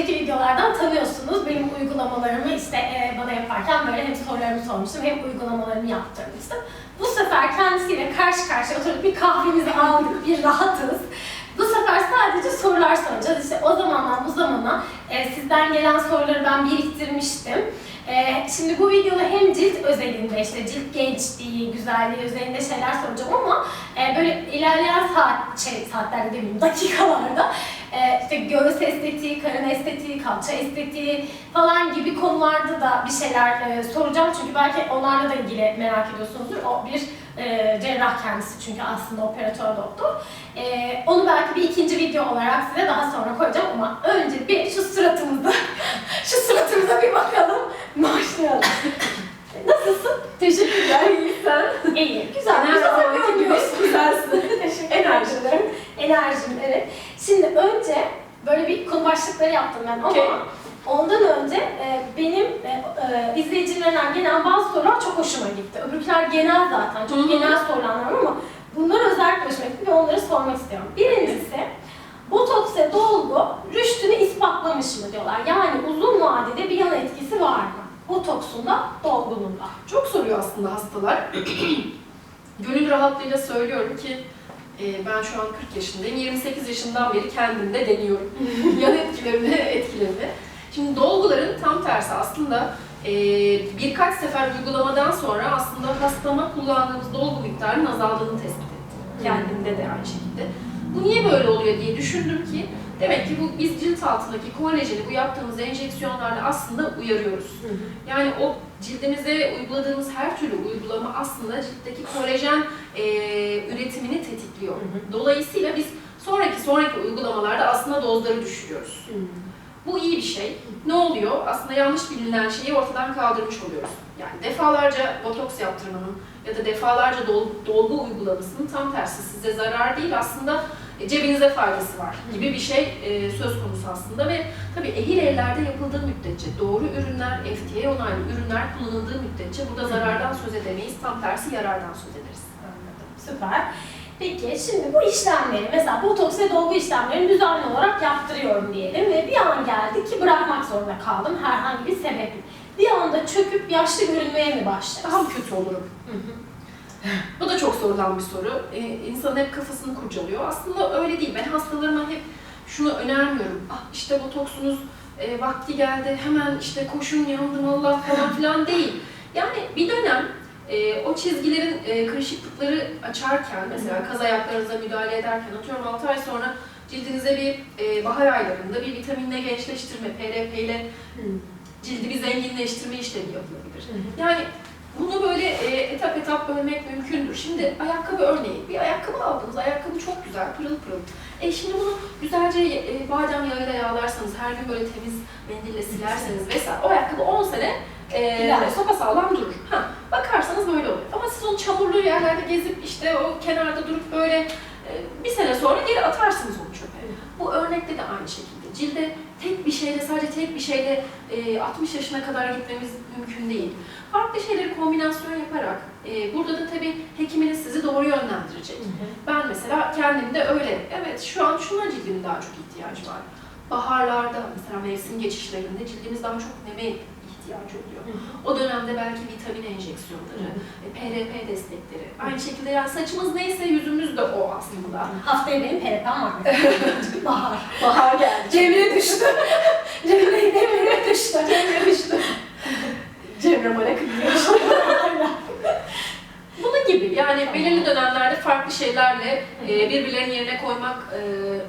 önceki videolardan tanıyorsunuz. Benim uygulamalarımı işte e, bana yaparken böyle hem sorularımı sormuştum hem uygulamalarımı yaptırmıştım. Bu sefer kendisiyle karşı karşıya oturduk bir kahvemizi aldık, bir rahatız. Bu sefer sadece sorular soracağız. İşte o zamandan bu zamana e, sizden gelen soruları ben biriktirmiştim. E, şimdi bu videoda hem cilt özelinde işte cilt gençliği, güzelliği özelinde şeyler soracağım ama e, böyle ilerleyen saat, şey, saatlerde demeyeyim dakikalarda e, işte göğüs estetiği, karın estetiği, kalça estetiği falan gibi konularda da bir şeyler e, soracağım. Çünkü belki onlarla da ilgili merak ediyorsunuzdur. O bir e, cerrah kendisi çünkü aslında operatör doktor. E, onu belki bir ikinci video olarak size daha sonra koyacağım ama önce bir şu suratımıza, şu suratımıza bir bakalım. Başlayalım. Nasılsın? Teşekkürler, iyi sen. İyi, güzel. Her Güzel zamanki gibi görünüyorsun. güzelsin. Teşekkür ederim. Enerjim, evet. Şimdi önce böyle bir konu başlıkları yaptım ben ama ondan önce e, benim e, e, izleyicilerden gelen bazı sorular çok hoşuma gitti. Öbürküler genel zaten, çok Hı hı. genel sorular ama bunlar özellikle hoşuma gitti ve onları sormak istiyorum. Birincisi, botoks ve dolgu rüştünü ispatlamış mı diyorlar. Yani uzun vadede bir yan etkisi var mı? Botoksun da, dolgunun da. Çok soruyor aslında hastalar. Gönül rahatlığıyla söylüyorum ki e, ben şu an 40 yaşındayım. 28 yaşından beri kendimde deniyorum. Yan etkilerini, etkilerini. Şimdi dolguların tam tersi aslında e, birkaç sefer uygulamadan sonra aslında hastama kullandığımız dolgu miktarının azaldığını tespit ettim. Kendimde de aynı şekilde. Bu niye böyle oluyor diye düşündüm ki demek ki bu biz cilt altındaki kolajeni bu yaptığımız enjeksiyonlarla aslında uyarıyoruz. Yani o cildimize uyguladığımız her türlü uygulama aslında ciltteki kolajen e, üretimini tetikliyor. Dolayısıyla biz sonraki sonraki uygulamalarda aslında dozları düşürüyoruz. Bu iyi bir şey. Ne oluyor? Aslında yanlış bilinen şeyi ortadan kaldırmış oluyoruz. Yani defalarca botoks yaptırmanın ya da defalarca dol- dolgu uygulamasının tam tersi size zarar değil aslında cebinize faydası var gibi bir şey e, söz konusu aslında ve tabii ehil ellerde yapıldığı müddetçe doğru ürünler, FDA onaylı ürünler kullanıldığı müddetçe burada zarardan söz edemeyiz, tam tersi yarardan söz ederiz. Anladım. Süper. Peki şimdi bu işlemleri mesela botoks ve dolgu işlemlerini düzenli olarak yaptırıyorum diyelim ve bir an geldi ki bırakmak zorunda kaldım herhangi bir sebeple. Bir anda çöküp yaşlı görünmeye mi başladım? Daha mı kötü olurum? Bu da çok sorulan bir soru. Ee, insan hep kafasını kurcalıyor. Aslında öyle değil. Ben hastalarıma hep şunu önermiyorum. Ah işte botoksunuz e, vakti geldi hemen işte koşun yandım Allah falan filan değil. Yani bir dönem e, o çizgilerin e, kırışıklıkları açarken mesela kaz ayaklarınıza müdahale ederken atıyorum 6 ay sonra cildinize bir e, bahar aylarında bir vitaminle gençleştirme, PRP ile cildi bir zenginleştirme işlemi yapılabilir. Yani bunu böyle e, etap etap bölmek mümkündür. Şimdi ayakkabı örneği, bir ayakkabı aldınız, ayakkabı çok güzel, pırıl pırıl. E şimdi bunu güzelce e, badem yağıyla yağlarsanız, her gün böyle temiz mendille silerseniz vesaire, o ayakkabı 10 sene e, Gider. sağlam durur. Ha, bakarsanız böyle oluyor. Ama siz onu çamurlu yerlerde gezip işte o kenarda durup böyle e, bir sene sonra geri atarsınız onu çöpe. Bu örnekte de aynı şekilde. Cilde tek bir şeyle, sadece tek bir şeyle e, 60 yaşına kadar gitmemiz mümkün değil. Farklı şeyleri kombinasyon yaparak, e, burada da tabii hekiminiz sizi doğru yönlendirecek. Ben mesela kendimde öyle, evet şu an şuna cildimin daha çok ihtiyacı var. Baharlarda mesela mevsim geçişlerinde cildimiz daha çok neme ihtiyacı oluyor. O dönemde belki vitamin enjeksiyonları, e, PRP destekleri. Aynı şekilde yani saçımız neyse yüzümüz de o aslında. Haftaya benim PRP'm var bahar. Bahar geldi. Cemre düştü. Cemre, Cemre düştü. Cemre düştü. Cemre Malak Bunun gibi yani belirli dönemlerde farklı şeylerle e, birbirlerinin yerine koymak e,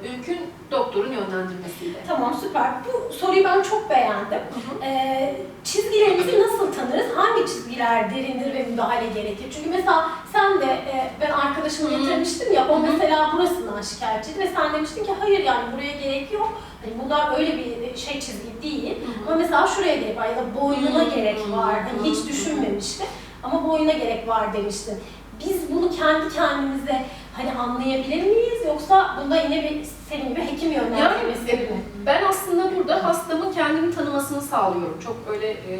mümkün doktorun yönlendirmesiyle. Tamam süper. Bu soruyu ben çok beğendim. Ee, çizgilerimizi nasıl tanırız? Hangi çizgiler derindir ve müdahale gerekir? Çünkü mesela sen de e, ben arkadaşımı Hı hı. getirmiştim ya o Hı hı. mesela burasından şikayetçiydi ve sen demiştin ki hayır yani buraya gerek yok. Hani bunlar öyle bir şey çizgi değil. Ama mesela şuraya gerek var ya da boynuna Hı hı. gerek var. Hani hiç düşünmemişti. Ama boyuna gerek var demiştin. Biz bunu kendi kendimize hani anlayabilir miyiz yoksa bunda yine bir senin gibi hekim yönlendirmesi Yani, mi? Ben aslında burada hastamın kendini tanımasını sağlıyorum. Çok öyle e,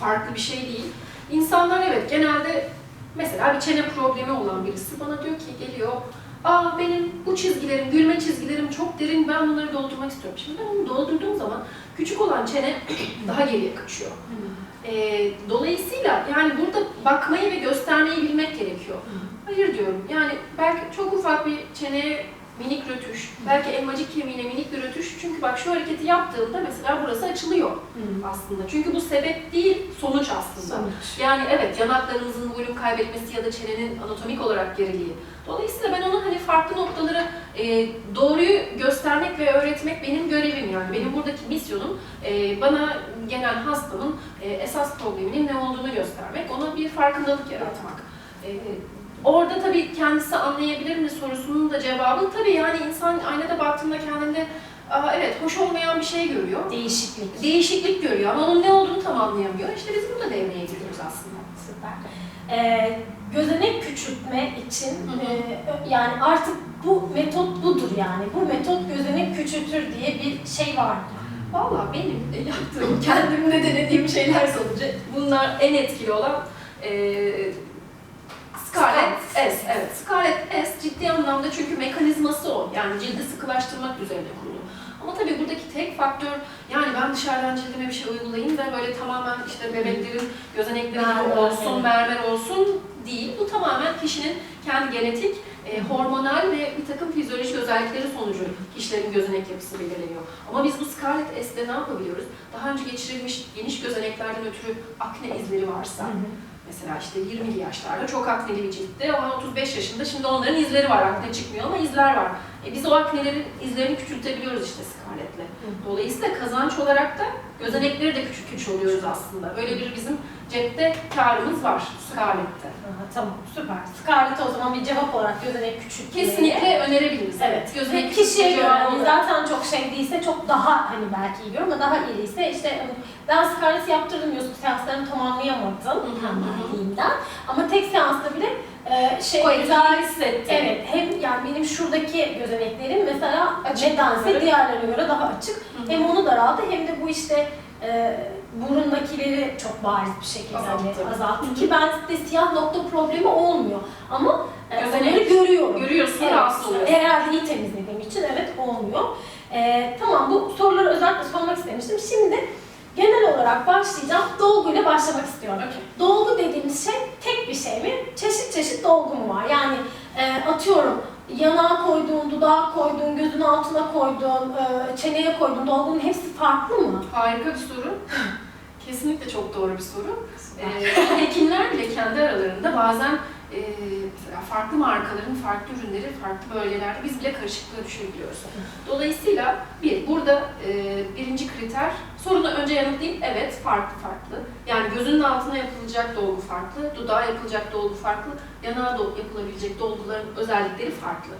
farklı bir şey değil. İnsanlar evet genelde mesela bir çene problemi olan birisi bana diyor ki geliyor Aa benim bu çizgilerim, gülme çizgilerim çok derin, ben bunları doldurmak istiyorum. Şimdi ben onu doldurduğum zaman küçük olan çene daha geriye kaçıyor. Ee, dolayısıyla yani burada bakmayı ve göstermeyi bilmek gerekiyor. Hayır diyorum. Yani belki çok ufak bir çeneye minik rötuş, belki elmacık kemiğine minik bir rötuş. Çünkü bak şu hareketi yaptığımda mesela burası açılıyor aslında. Çünkü bu sebep değil, sonuç aslında. Sonuç. Yani evet yanaklarınızın volüm kaybetmesi ya da çenenin anatomik olarak geriliği. Dolayısıyla ben ona hani farklı noktaları e, doğruyu göstermek ve öğretmek benim görevim yani. Benim buradaki misyonum e, bana gelen hastamın e, esas probleminin ne olduğunu göstermek, ona bir farkındalık yaratmak. E, orada tabii kendisi anlayabilir mi sorusunun da cevabı tabii yani insan aynada baktığında kendinde Aa, evet hoş olmayan bir şey görüyor. Değişiklik. Değişiklik görüyor ama onun ne olduğunu tam anlayamıyor. İşte biz burada devreye giriyoruz aslında. Süper. Ee, gözenek küçültme için Hı hı. e, yani artık bu metot budur yani. Bu metot gözenek küçültür diye bir şey var. Valla benim yaptığım, kendimde denediğim şeyler sonucu bunlar en etkili olan e, Scarlett S. Evet, Scarlett S ciddi anlamda çünkü mekanizması o. Yani cildi sıkılaştırmak üzerine kurulu. Ama tabii buradaki tek faktör, yani ben dışarıdan cildime bir şey uygulayayım da böyle tamamen işte bebeklerin gözenekleri olsun, mermer olsun değil. Bu tamamen kişinin kendi genetik, e, hormonal ve bir takım fizyolojik özellikleri sonucu kişilerin gözenek yapısı belirleniyor. Ama biz bu Scarlett S'te ne yapabiliyoruz? Daha önce geçirilmiş geniş gözeneklerden ötürü akne izleri varsa, Mesela işte 20'li yaşlarda çok akneli bir ciltte ama 35 yaşında şimdi onların izleri var. Akne çıkmıyor ama izler var. E biz o aknelerin izlerini küçültebiliyoruz işte Scarlett'le. Dolayısıyla kazanç olarak da gözenekleri de küçük küçük oluyoruz aslında. Böyle bir bizim cepte karımız var Scarlett'te. Aha, tamam süper. Scarlett o zaman bir cevap olarak gözenek küçültmeye. Kesinlikle önerebiliriz. Evet. Gözenek Ve kişiye göre hani zaten çok şey değilse çok daha hani belki iyi görür ama daha iyiyse işte hani ben Scarlett yaptırdım diyorsun seanslarını tamamlayamadım tembelliğimden. Ama tek seansta bile e, şey O güzel hissettim. Evet, hem yani benim şuradaki gözeneklerim mesela Açık. nedense diğerlerine göre daha açık. Hem onu daraldı hem de bu işte e, burundakileri çok bariz bir şekilde Azalttı. hani azalttı ki ben de siyah nokta problemi olmuyor. Ama e, onları görüyorum. Görüyorsun, Evet, rahatsız oluyorsun. Herhalde iyi temizlediğim için evet olmuyor. E, tamam bu soruları özellikle sormak istemiştim. Şimdi genel olarak başlayacağım. Dolguyla başlamak istiyorum. Okey. Dolgu dediğimiz şey tek bir şey mi? Çeşit çeşit dolgu mu var? Yani e, atıyorum yanağa koyduğun, dudağa koyduğun, gözün altına koyduğun, e, çeneye koyduğun dolgunun hepsi farklı mı? Harika bir soru. Kesinlikle çok doğru bir soru. Ee, hekimler bile kendi aralarında bazen e, mesela farklı markaların farklı ürünleri farklı bölgelerde biz bile karışıklığa düşebiliyoruz. Dolayısıyla bir, burada e, birinci kriter, sorunu önce yanıtlayayım. Evet, farklı farklı. Yani gözünün altına yapılacak dolgu farklı, dudağa yapılacak dolgu farklı, yanağa do- yapılabilecek dolguların özellikleri farklı.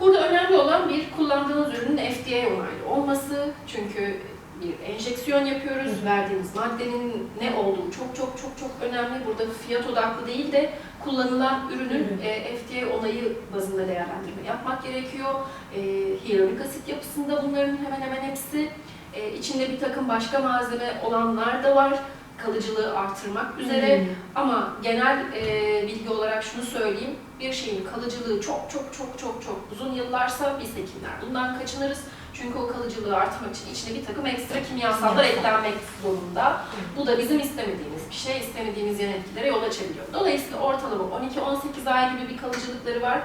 Burada önemli olan bir kullandığınız ürünün FDA onaylı olması. Çünkü bir enjeksiyon yapıyoruz. Hı. Verdiğimiz maddenin ne olduğu çok çok çok çok önemli. Burada fiyat odaklı değil de kullanılan ürünün Ürün. e, FDA onayı bazında değerlendirme yapmak gerekiyor. E, hyaluronik asit yapısında bunların hemen hemen hepsi. E, içinde bir takım başka malzeme olanlar da var. Kalıcılığı artırmak üzere. Hmm. Ama genel e, bilgi olarak şunu söyleyeyim. Bir şeyin kalıcılığı çok çok çok çok çok uzun yıllarsa biz hekimler bundan kaçınırız. Çünkü o kalıcılığı artırmak için içine bir takım ekstra kimyasallar eklenmek zorunda. Bu da bizim istemediğimiz bir şey, istemediğimiz yan etkilere yol açabiliyor. Dolayısıyla ortalama 12-18 ay gibi bir kalıcılıkları var.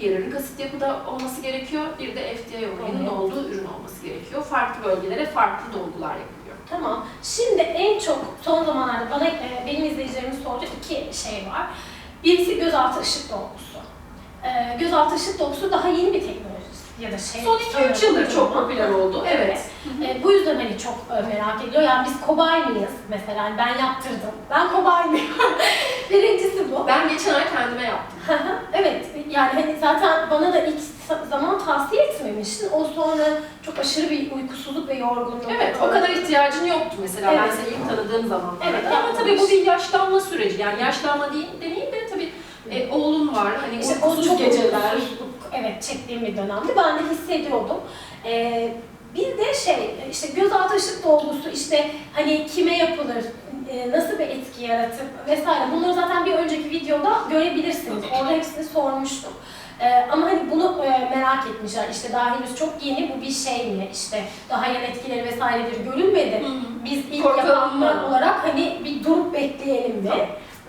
Hyaluronik asit yapıda olması gerekiyor. Bir de FDA onayının Evet. olduğu ürün olması gerekiyor. Farklı bölgelere farklı dolgular yapılıyor. Tamam. Şimdi en çok son zamanlarda bana e, benim izleyicilerimin sorduğu iki şey var. Birisi gözaltı ışık dolgusu. E, gözaltı ışık dolgusu daha yeni bir teknoloji ya da şey. Son 2-3 yıldır çok popüler oldu. Evet. E, bu yüzden hani çok e, merak ediliyor. Yani biz kobay mıyız mesela? Yani ben yaptırdım. Ben kobay mıyım? Birincisi bu. Ben geçen ay kendime yaptım. Evet yani hani zaten bana da ilk zaman tavsiye etmemiştin. O sonra çok aşırı bir uykusuzluk ve yorgunluk. Evet, o kadar ihtiyacın yoktu mesela ben Evet. seni ilk tanıdığım zaman. Evet, Ama yapmamış. tabii bu bir yaşlanma süreci. Yani yaşlanma değil, demeyeyim de tabii e, oğlun var, hani İşte uykusuz çok geceler. evet çektiğim bir dönemdi. Ben de hissediyordum. Ee, bir de şey, işte gözaltı ışık dolgusu, işte hani kime yapılır, nasıl bir etki yaratır vesaire. Bunları zaten bir önceki videoda görebilirsiniz. Orada hepsini sormuştum. Ee, ama hani bunu e, merak etmişler. İşte daha henüz çok yeni bu bir şey mi? İşte daha yan etkileri vesairedir görülmedi. Biz ilk Korkalım yapanlar mı? olarak hani bir durup bekleyelim? Tamam.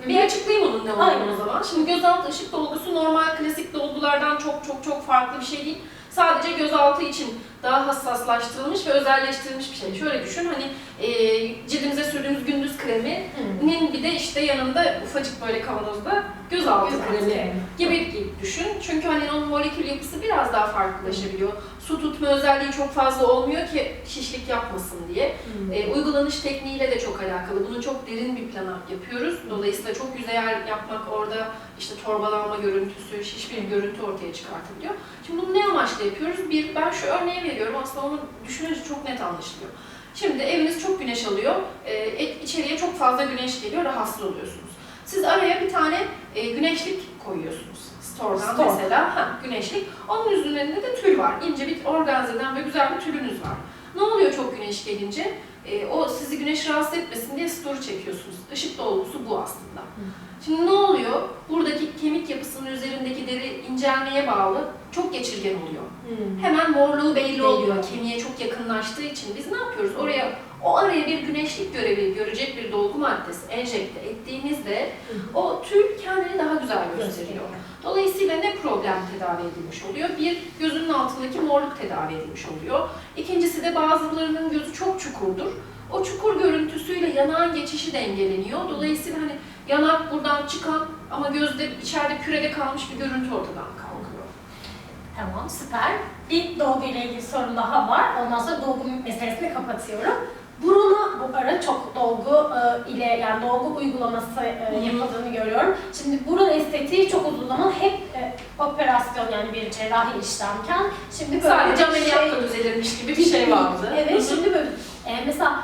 Bir açıklayayım onun ne olduğunu o zaman. Şimdi gözaltı ışık dolgusu normal klasik dolgulardan çok çok çok farklı bir şey değil. Sadece gözaltı için daha hassaslaştırılmış ve özelleştirilmiş bir şey. Şöyle düşün hani e, cildimize sürdüğümüz gündüz kreminin bir de işte yanında ufacık böyle kavanozda gözaltı Gözaltı kremi gibi düşün. Çünkü hani onun molekül yapısı biraz daha farklılaşabiliyor. Su tutma özelliği çok fazla olmuyor ki şişlik yapmasın diye. Hmm. E, uygulanış tekniğiyle de çok alakalı. Bunu çok derin bir plana yapıyoruz. Dolayısıyla çok yüzeyel yapmak orada işte torbalanma görüntüsü, şiş bir görüntü ortaya çıkartabiliyor. Şimdi bunu ne amaçla yapıyoruz? Bir, ben şu örneği veriyorum. Aslında onu düşününce çok net anlaşılıyor. Şimdi eviniz çok güneş alıyor. E, içeriye çok fazla güneş geliyor. Rahatsız oluyorsunuz. Siz araya bir tane e, güneşlik koyuyorsunuz. Store'dan Store. mesela ha, güneşlik. Onun üzerinde de tül var. İnce bir organzeden ve güzel bir tülünüz var. Ne oluyor çok güneş gelince? E, o sizi güneş rahatsız etmesin diye story çekiyorsunuz. Işık dolgusu bu aslında. Şimdi ne oluyor? Buradaki kemik yapısının üzerindeki deri incelmeye bağlı çok geçirgen oluyor. Hmm. Hemen morluğu belli oluyor. Kemiğe çok yakınlaştığı için biz ne yapıyoruz? Oraya o araya bir güneşlik görevi görecek bir dolgu maddesi enjekte ettiğimizde o tül kendini daha güzel gösteriyor. Dolayısıyla ne problem tedavi edilmiş oluyor? Bir, gözünün altındaki morluk tedavi edilmiş oluyor. İkincisi de bazılarının gözü çok çukurdur. O çukur görüntüsüyle yanağın geçişi dengeleniyor. Dolayısıyla hani yanak buradan çıkan ama gözde içeride kürede kalmış bir görüntü ortadan kalkıyor. Tamam, süper. Bir dolgu ile ilgili sorun daha var. Ondan sonra dolgu meselesini kapatıyorum. Buruna bu ara çok dolgu e, ile yani dolgu uygulaması e, yapıldığını görüyorum. Şimdi burun estetiği çok uzun zaman hep e, operasyon yani bir cerrahi işlemken şimdi böyle Sadece bir ameliyatla düzelirmiş gibi bir şey vardı. Evet, Hı hı. şimdi böyle e, mesela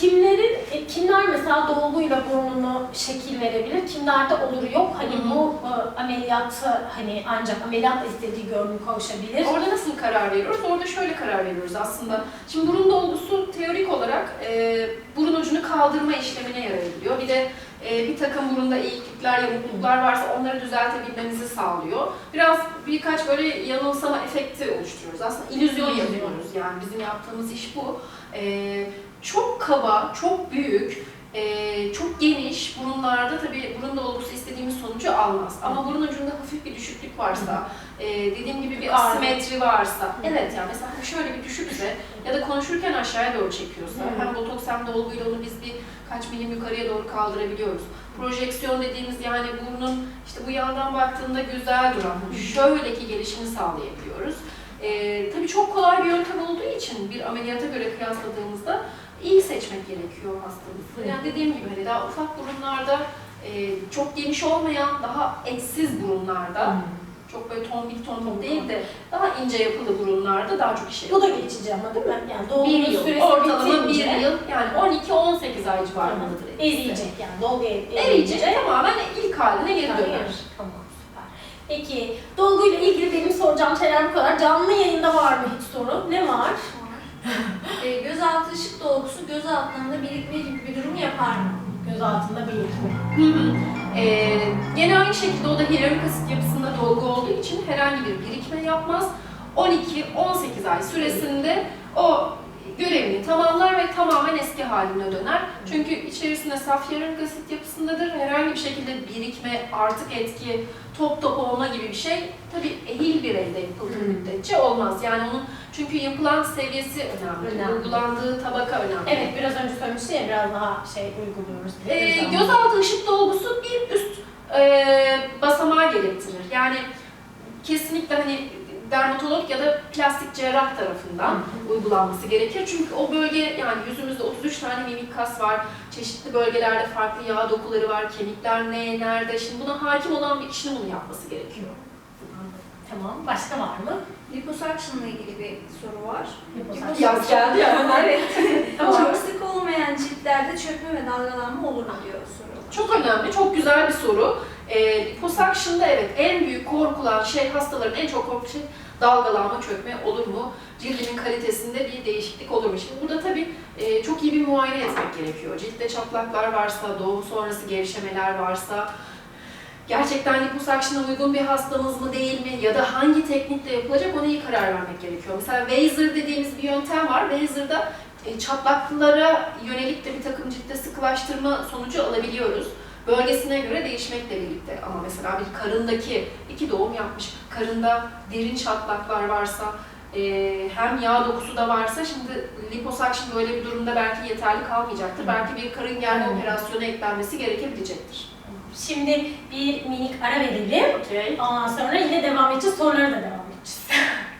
kimlerin e, kimler mesela dolguyla burnunu şekil verebilir, kimlerde olur yok. Hani Hı hı. bu e, ameliyatı hani ancak ameliyat istediği görünüm kavuşabilir. Orada nasıl karar veriyoruz? Orada şöyle karar veriyoruz aslında. Şimdi burun dolgusu teorik olarak e, burun ucunu kaldırma işlemine yarayabiliyor. Bir de e, bir takım burunda eğiklikler, yamukluklar varsa onları düzeltebilmenizi sağlıyor. Biraz birkaç böyle yanılsama efekti oluşturuyoruz. Aslında illüzyon İllüzyon. yapıyoruz yani bizim yaptığımız iş bu. E, çok kaba, çok büyük, e, çok geniş burunlarda tabii burun dolgusu istediğimiz sonucu almaz. Ama burun ucunda hafif bir düşüklük varsa, e, dediğim gibi bir asimetri varsa, evet yani mesela şöyle bir düşükse ya da konuşurken aşağıya doğru çekiyorsa, hem botoks hem dolguyla onu biz bir kaç milim yukarıya doğru kaldırabiliyoruz. Projeksiyon dediğimiz yani burnun işte bu yandan baktığında güzel duran, şöyle ki gelişini sağlayabiliyoruz. E, tabii çok kolay bir yöntem olduğu için bir ameliyata göre kıyasladığımızda iyi seçmek gerekiyor hastamızı. Yani dediğim gibi hani daha ufak burunlarda, e, çok geniş olmayan, daha etsiz burunlarda, Hmm. çok böyle tombik tombik değil de daha ince yapılı burunlarda daha çok işe Bu da geçici ama değil mi? Yani dolgu bir yıl, süresi ortalama bir yıl, yani 12-18 ay civarındadır. eriyecek yani dolgu eriyecek. Eriyecek, tamamen ilk haline geri döner. Tamam. Peki dolguyla ilgili benim soracağım şeyler bu kadar. Canlı yayında var mı hiç soru? Ne var? E, gözaltı ışık dolgusu göz altlarında birikme gibi bir durum yapar mı? Göz altında belirtme. Hı hı. Ee, gene aynı şekilde o da hyaluronik asit yapısında dolgu olduğu için herhangi bir birikme yapmaz. 12-18 ay süresinde o görevini tamamlar ve tamamen eski haline döner. Çünkü içerisinde saf hyaluronik asit yapısındadır. Herhangi bir şekilde birikme, artık etki, top top olma gibi bir şey tabii ehil bir elde yapıldığı Hmm. müddetçe olmaz. Yani onun çünkü yapılan seviyesi önemli, Önemli. uygulandığı tabaka önemli. Evet biraz önce söylemiştin ya biraz daha şey uyguluyoruz. Ee, Biraz daha- gözaltı ışık dolgusu bir üst e, basamağı gerektirir. Yani kesinlikle hani dermatolog ya da plastik cerrah tarafından uygulanması gerekir. Çünkü o bölge yani yüzümüzde 33 tane mimik kas var. Çeşitli bölgelerde farklı yağ dokuları var. Kemikler ne, nerede? Şimdi buna hakim olan bir kişinin bunu yapması gerekiyor. Tamam. Başka var mı? Liposuction ile ilgili bir soru var. Liposuction. Yaz geldi ya. evet. Tamam. Çok sık olmayan ciltlerde çökme ve dalgalanma olur mu diyor soru. Çok önemli, çok güzel bir soru. E, liposuction'da evet en büyük korkulan şey, hastaların en çok korktuğu şey dalgalanma, çökme olur mu? Cildinin kalitesinde bir değişiklik olur mu? Şimdi burada tabii e, çok iyi bir muayene etmek gerekiyor. Ciltte çatlaklar varsa, doğum sonrası gevşemeler varsa, gerçekten liposuction'a uygun bir hastamız mı değil mi ya da hangi teknikle yapılacak ona iyi karar vermek gerekiyor. Mesela Wazer dediğimiz bir yöntem var. Wazer'da e, çatlaklara yönelik de bir takım ciltte sıkılaştırma sonucu alabiliyoruz. Bölgesine göre değişmekle birlikte ama mesela bir karındaki iki doğum yapmış, karında derin çatlaklar varsa e, hem yağ dokusu da varsa şimdi liposuction böyle bir durumda belki yeterli kalmayacaktır. Belki bir karın germe operasyonu eklenmesi gerekebilecektir. Şimdi bir minik ara verelim. Okey. Ondan sonra yine devam edeceğiz. Sorulara da devam edeceğiz.